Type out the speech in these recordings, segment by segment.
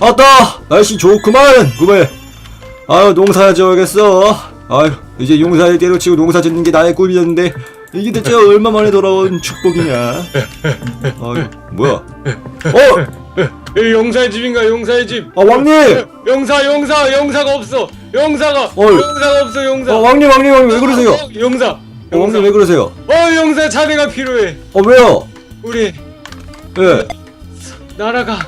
아따 날씨 좋구만 구매. 아유 농사 지어야겠어. 아유 이제 용사를 때려치고 농사 짓는 게 나의 꿈이었는데 이게 대체 얼마 만에 돌아온 축복이냐? 아유 뭐야? 어? 이 용사의 집인가 용사의 집? 아 왕님! 용사 용사 용사가 없어. 용사가 어이. 용사가 없어 용사. 어 왕님 왕님 왕님 왜 그러세요? 어, 용사. 어, 왕님 왜 그러세요? 어 용사 자네가 필요해. 어 왜요? 우리 예. 나라가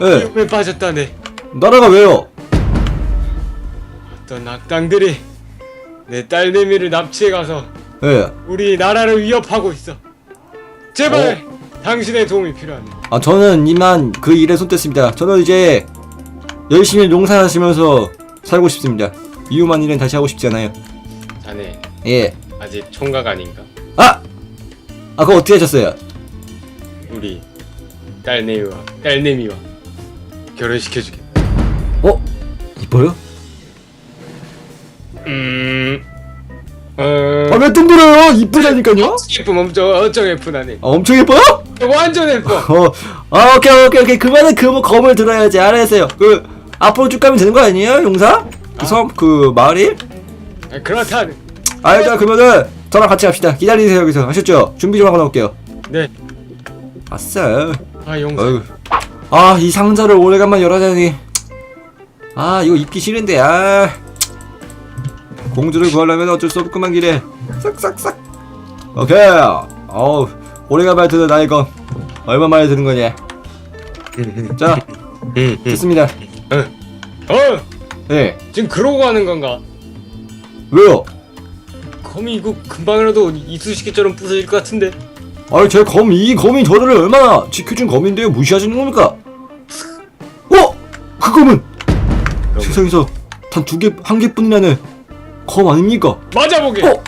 예. 위험에 빠졌다네 나라가 왜요 어떤 악당들이 내 딸내미를 납치해 가서 예. 우리 나라를 위협하고 있어 제발 당신의 도움이 필요하네 아 저는 이만 그 일에 손 뗐습니다. 저는 이제 열심히 농사하시면서 살고 싶습니다. 이유만 일은 다시 하고 싶지 않아요. 자네 예. 아직 총각 아닌가 아! 아 그거 어떻게 하셨어요? 우리 딸내미와 딸내미와 결혼시켜주겠다 어? 이뻐요? 음... 어... 아 왜 뚱그려요? 이쁘다니까요? 예쁨 엄청 엄청 예쁘다네 아, 엄청 예뻐요? 완전 예뻐 어. 아 오케이 오케이 오케이 그만은 그 검을 들어야지 알았어요. 그 앞으로 쭉 가면 되는 거 아니에요, 용사? 그 섬, 그 마을이? 아, 그렇다네 아 일단 그러면은 저랑 같이 갑시다. 기다리세요 여기서 아셨죠? 준비 좀 하고 나올게요. 네 아싸. 아 용사 아유. 아, 이 상자를 오래간만에 열어다니. 아, 이거 입기 싫은데, 아. 공주를 구하려면 어쩔 수 없구만, 길에. 싹싹싹. 오케이. 어우, 오래간만에 드는 나의 거. 얼마 만에 드는 거냐. 자, 됐습니다. 어! 예. 지금 그러고 가는 건가? 왜요? 거미 이거 금방이라도 이쑤시개처럼 부서질 것 같은데 아니, 제 검, 이 검이 저를 얼마나 지켜준 검인데요? 무시하시는 겁니까? 어? 그 검은 세상에서 단 두 개, 한 개뿐이라는 검 아닙니까? 맞아보게 어?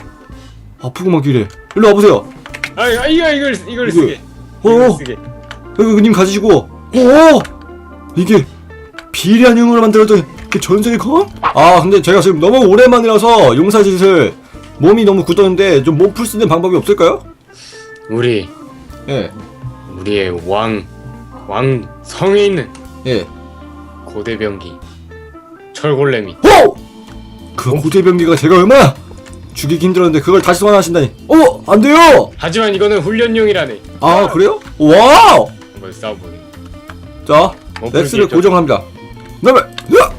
아프구만 길에 일로 와보세요 아, 아 이거 이걸 이걸 이거. 쓰게 어. 이걸 쓰게 여기 님 가지시고 오 이게 비례한형으로 만들어진 그 전생의 검? 아 근데 제가 지금 너무 오랜만이라서 용사짓을 몸이 너무 굳었는데 좀 몸 풀 수 있는 방법이 없을까요? 우리 예 우리의 왕, 왕 성에 있는 예. 고대병기 철골렘이 오! 그 고대병기가 제가 얼마나 죽이기 힘들었는데 그걸 다시 소환하신다니 어! 안 돼요! 하지만 이거는 훈련용이라네 아 그래요? 와우! 한번 싸워보게 자 어, 렉스를 고정합니다 그 다음에 야!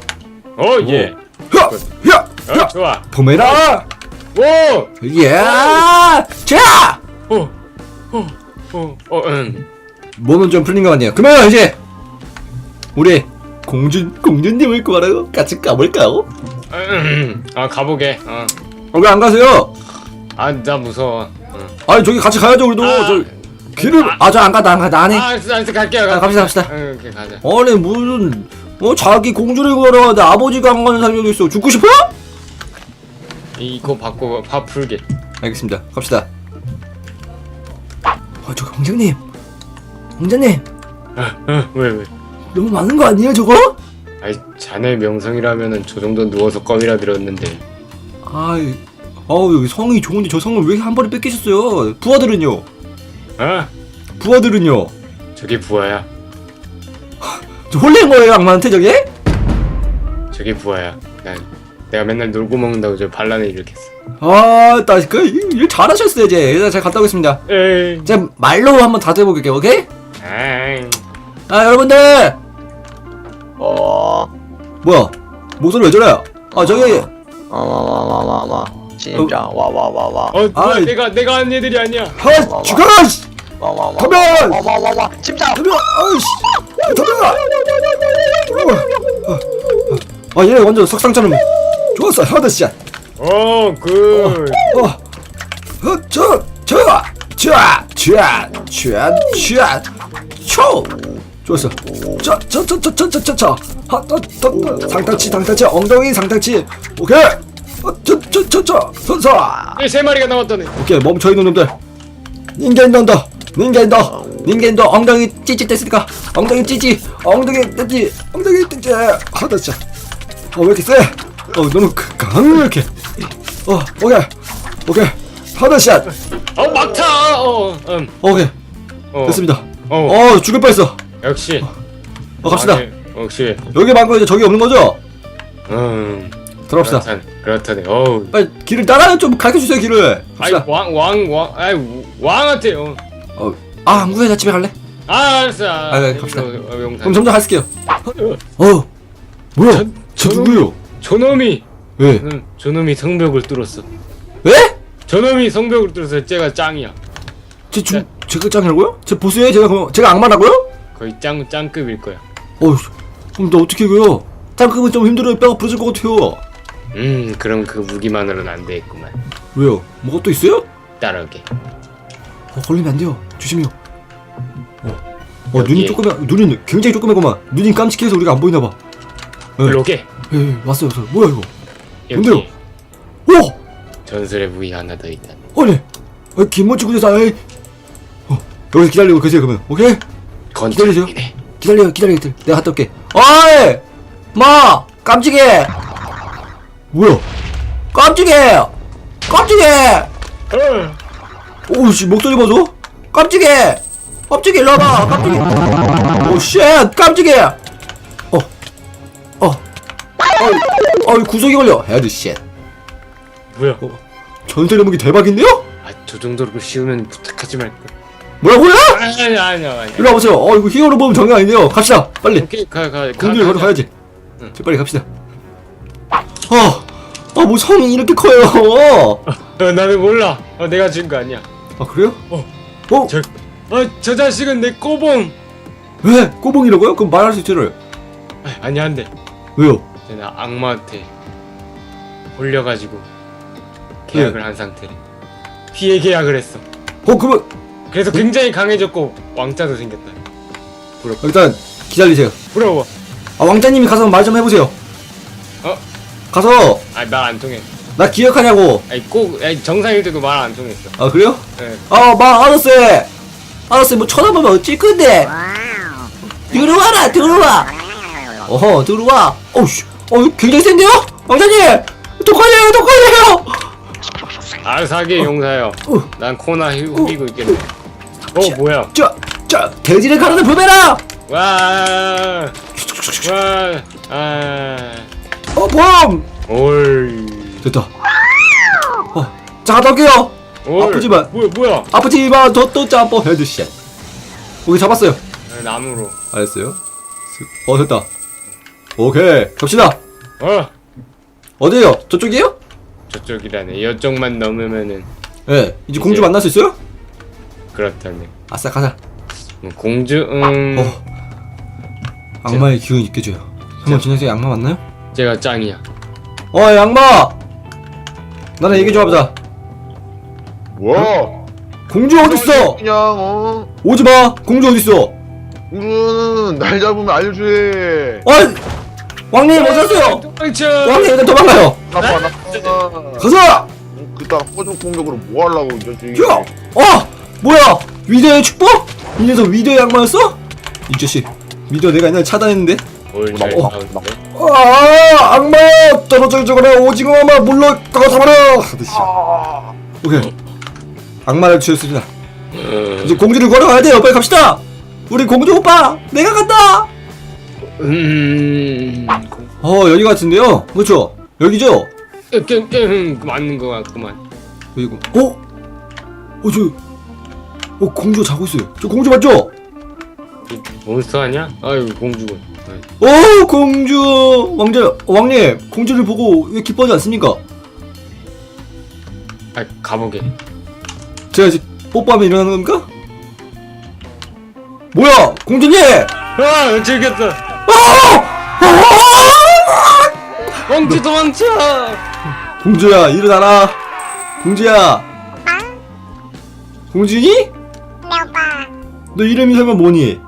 어 예. 야! 야! 어, 야! 좋아 보메라! 오! 예! 자! 어! 어! 어! 어! 음. 몸은 좀 풀린 것 같네요. 그러면 이제 우리 공주 공주님을 구하러 같이 가볼까요? 음. 아 가보게 어. 어, 왜안 가세요? 아나 무서워 어. 아니 저기 같이 가야죠 우리도. 아. 저 길을 아 저 안 가다 안 가다 안 해. 아 알았어 갈게요 아, 갑시다, 갑시다. 응 오케이 가자 아니 무슨 어 자기 공주를 구하러 가는데 아버지가 안 가는 사람이 있어. 죽고 싶어? 이거 받고 밥 풀게 알겠습니다. 갑시다. 아 저기 왕자님, 왕자님 어왜 왜? 너무 많은 거 아니에요 저거? 아이 자네 명성이라면은 저 정도 누워서 껌이라 들었는데 아이 아우 여기 성이 좋은데 저 성을 왜 한 번에 뺏기셨어요? 부하들은요? 아 부하들은요? 저게 부하야 저 홀린 거예요 악마한테 저게? 저게 부하야 난 내가 맨날 놀고 먹는다고 저 반란을 일으켰어 아, 나그일 잘하셨어요 이제. 일단 제가 갔다 오겠습니다. 에이 제가 말로 한번 다듬어볼게요, 오케이? 아이 아, 여러분들, 어, 뭐야, 목소리 왜 저래요? 아, 저기, 와와와와와와 진짜 와와와와 어 뭐야 아이. 내가 내가 한 애들이 아니야 하, 죽어, 씨, 와와와 가면! 와와와와 진짜 가면, 아이씨, 가면. 아, 얘 완전 석상처럼 좋았어, 헤드샷. 어 그 어, 어, 저, 저, 저, 저, 저, 저, 초. 좋았어. 저, 저, 저, 저, 저, 저, 저, 저. 하, 더, 더, 더. 상타치, 상타치, 엉덩이 상타치. 오케이. 어, 저, 저, 저, 저, 선서. 세 마리가 남았다네 오케이, 멈춰 있는 놈들. 닌겐던더, 닌겐더, 닌겐더 엉덩이 찌찌 됐으니까 엉덩이 찌찌, 엉덩이 찌찌, 엉덩이 찌찌. 하다 진짜. 어, 왜 이렇게 세? 어, 너무 이렇게? 어, 오케이, 오케이. 하다샷. 어 막타 어 음 오케이, 어. 됐습니다. 어 어, 죽을 뻔했어. 역시 어, 갑시다. 왕의, 혹시 여기 말고 이제 저기 없는 거죠? 음 들어갑시다. 그렇다네 그렇다네 어우 빨리 길을 따라 좀 가르쳐 주세요 길을. 아이 갑시다. 왕왕 왕 아이 왕한테 어. 어, 아 안구야 나 집에 갈래? 아 알았어 아, 네, 갑시다. 어, 어. 그럼 점점 갈게요. 어, 어, 뭐야? 저- 저 누구요? 저놈이 왜? 저놈, 저놈이 성벽을 뚫었어 왜? 저놈이 성벽을 뚫어서 쟤가 짱이야 제 중, 제가 짱이라고요? 제 보스예요? 제가 그럼 제가 악마라고요? 거의 짱 짱급일 거야 어휴, 그럼 나 어떻게 해요? 짱급은 좀 힘들어요. 뼈가 부러질 것 같아요. 음 그럼 그 무기만으로는 안 되겠구만 왜요? 뭐가 또 있어요? 따라오게 어, 걸리면 안 돼요. 조심해요. 어, 어 여기. 눈이 조그매, 눈이 굉장히 조그매구만. 눈이 깜찍해서 우리가 안 보이나 봐. 예, 불로게 예, 예, 왔어요, 왔어요. 뭐야 이거? 여기 뭔데요? 오, 전설의 무기 하나 더 있다 아, 김모찌 에이. 어, 여기서 기다리고 계세요 그러면, 오케이? 건축이네. 기다려, 기다려, 기다려. 내가 갔다 올게. 어이, 마, 깜찍해. 뭐야? 깜찍해, 깜찍해. 어. 오씨 목소리 봐줘. 깜찍해 깜찍해 일로 와봐. 깜찍해 오 쉣 깜찍해 어 어. 어이 어이 구석이 걸려. 헤드 쉣. 뭐야? 전세 내목이 대박인데요? 아 저 정도로 쉬우면 부탁하지 말걸 뭐라고요? 아니 아니 아니 일로 와보세요 어 이거 히어로 보면 장난 아니네요 갑시다 빨리 오케이 가가 공주에 걸어 가야지 응. 자, 빨리 갑시다 어아뭐 성이 이렇게 커요 어, 나는 몰라 어, 내가 준 거 아니야 아 그래요? 어. 어? 저, 어, 저 자식은 내 꼬봉 왜? 꼬봉이라고요? 그럼 말할 수 있잖아요 아, 아니 안 돼 왜요? 나 악마한테 홀려가지고 계약을 한 상태래 피해 계약을 했어 어 그러면 그래서 굉장히 강해졌고 왕자도 생겼다 일단 기다리세요 부러워 아 왕자님이 가서 말 좀 해보세요. 어? 가서 아 말 안 통해 나 기억하냐고. 아니 꼭 아니, 정상일 때도 말 안 통했어 아 그래요? 예. 아말 알았어요. 알았어요. 뭐 쳐다보면 어쩔 건데. 들어와라 들어와. 어허 들어와. 어우씨. 어 굉장히 센데요? 왕자님. 독하네요 독하네요. 알아서 하게 용사요 어. 난 코나 후- 후비고 있겠네 어 자. 뭐야 자자 돼지를 가르는 부메라. 와 와, 아, 어 봄. 올, 됐다. 어. 자 갔다 올게요. 올. 아프지만. 뭐야, 뭐야? 아프지만 더또 짬뽕 헤드샷. 여기 잡았어요. 아, 나무로. 알았어요. 슥. 어 됐다. 오케이 갑시다. 어, 어디에요? 저쪽이에요? 저쪽이라네. 이쪽만 넘으면은 예. 이제 공주 만날 수 있어요? 그렇다네. 아싸 가자. 뭐 공주, 음, 어. 악마의 기운이 느껴져요. 한번 지내세요. 악마 맞나요? 제가 짱이야. 어, 야, 악마. 나랑 얘기 좀 해보자. 뭐? 공주 어디 있어? 그냥 어? 오지 마. 공주 어디 있어? 우리는 날 잡으면 알려주해. 어, 왕님 어디 갔어요? 도망쳐. 왕님 일단 도망가요. 나빠 나빠. 가서. 그따 포종 공격으로 뭐 하려고 이 자식. 야, 어, 뭐야? 위대의 축복? 이 녀석 위대의 악마였어? 이 자식. 위대 내가 옛날에 차단했는데. 올, 잘 어. 나오는데. 아, 악마 떨어져 죽어라 오징어 악마 물로 가고 잡아라. 하듯이. 오케이. 악마를 치웠습니다. 음, 이제 공주를 걸어가야 돼요. 빨리 갑시다. 우리 공주 오빠, 내가 간다. 음, 어 여기 같은데요. 그렇죠? 여기죠? 깽, 깽, 맞는 거 같구만. 여기고. 어? 어 저. 어 공주 자고 있어요. 저 공주 맞죠? 이 몬스터 아니야? 아유, 공주군. 네. 어 공주 왕자 어, 왕님 공주를 보고 왜 기뻐하지 않습니까? 아, 가보게. 제가 이제 뽀뽀하면 일어나는 겁니까? 뭐야 공주님! 아, 즐겼어. 공주 도망쳐. 공주야 일어나라. 공주야. 공주니? 네 오빠 너 이름이 설마 뭐니?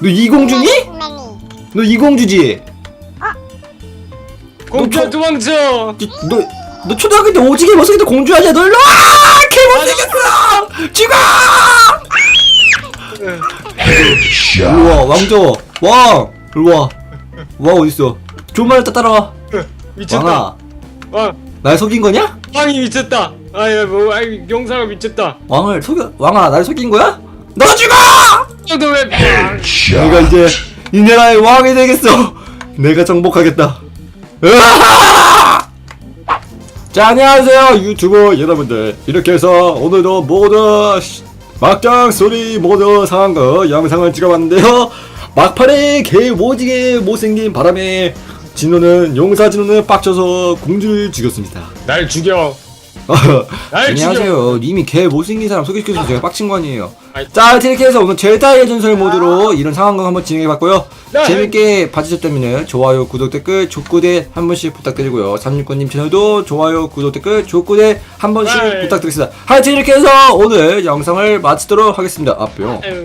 너 이공주니? 매니 너 이공주지? 공주 저- 도망쳐. 너, 너 초등학교 때 오지게 못생겼다 공주 아니야? 너 일로 와! 개 못생겼어! 죽어! 일로 와, 왕자. 왕! 일로 와. 왕 어딨어? 좀만 이따 따라와. 미쳤다. 왕아, 와, 날 속인 거냐? 왕이 미쳤다. 아야, 뭐, 아이, 용사가 미쳤다. 왕을 속여, 왕아, 날 속인 거야? 너 죽어! 너도 왜? 내가 이제 이 나라의 왕이 되겠어 내가 정복하겠다 으아! 자 안녕하세요 유튜브 여러분들 이렇게 해서 오늘도 모두 시- 막장 소리 모두 상황과 영상을 찍어봤는데요 막판에 개 오지게 못생긴 바람에 진호는 용사 진호는 빡쳐서 공주를 죽였습니다 날 죽여. 날 죽여. 안녕하세요 님이 개 못생긴 사람 소개시켜줘서 제가 빡친 거 아니에요 아이. 자 이렇게 해서 오늘 제다의 전설 모드로 이런 상황극 한번 진행해봤고요 네. 재밌게 봐주셨다면 좋아요 구독 댓글 족구대 한 번씩 부탁드리고요 369님 채널도 좋아요 구독 댓글 족구대 한 번씩 네. 부탁드리겠습니다 하여튼 이렇게 해서 오늘 영상을 마치도록 하겠습니다 아 뿅 아유.